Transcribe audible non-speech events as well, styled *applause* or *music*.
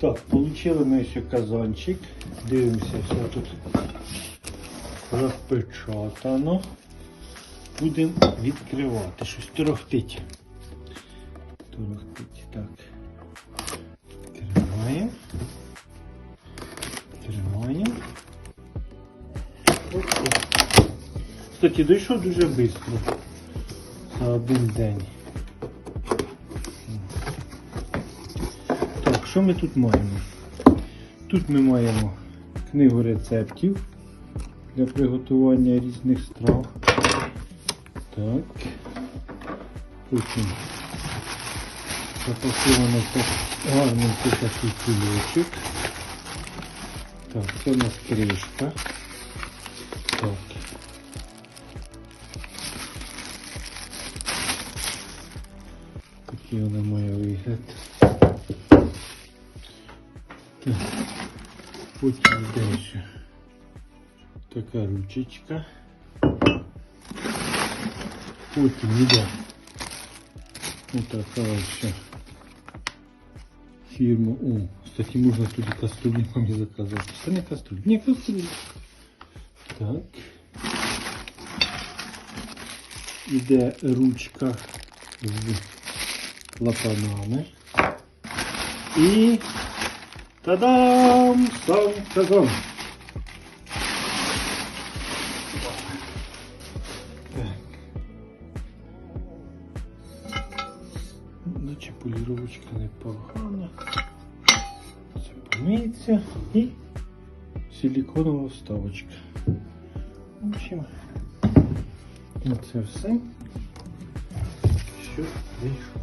Так, отримали ми ще казанчик. Дивимося, все тут розпечатано. Будемо відкривати. Щось торохтить. Торохтить. Так. Відкриваємо. Відкриваємо. Кстати, дійшов дуже швидко. За один день. Що ми тут маємо? Тут ми маємо книгу рецептів для приготування різних страв. Так. Потім запаковано так гарненький такий кульочок. Так, це у нас кришка. Так. Такий вона має вигляд. Потім йде ще така ручечка. Потім йде отака ще фірма. О, кстати, можна туди каструлі мамі *laughs* заказати. Це не каструль. Ні, каструль. Так. Іде ручка з лапанами. І Та-дам! Сам казан. Так. Наче поліровочка непогана. Це помиється і силиконова вставочка. В общем, це все, що вийшло.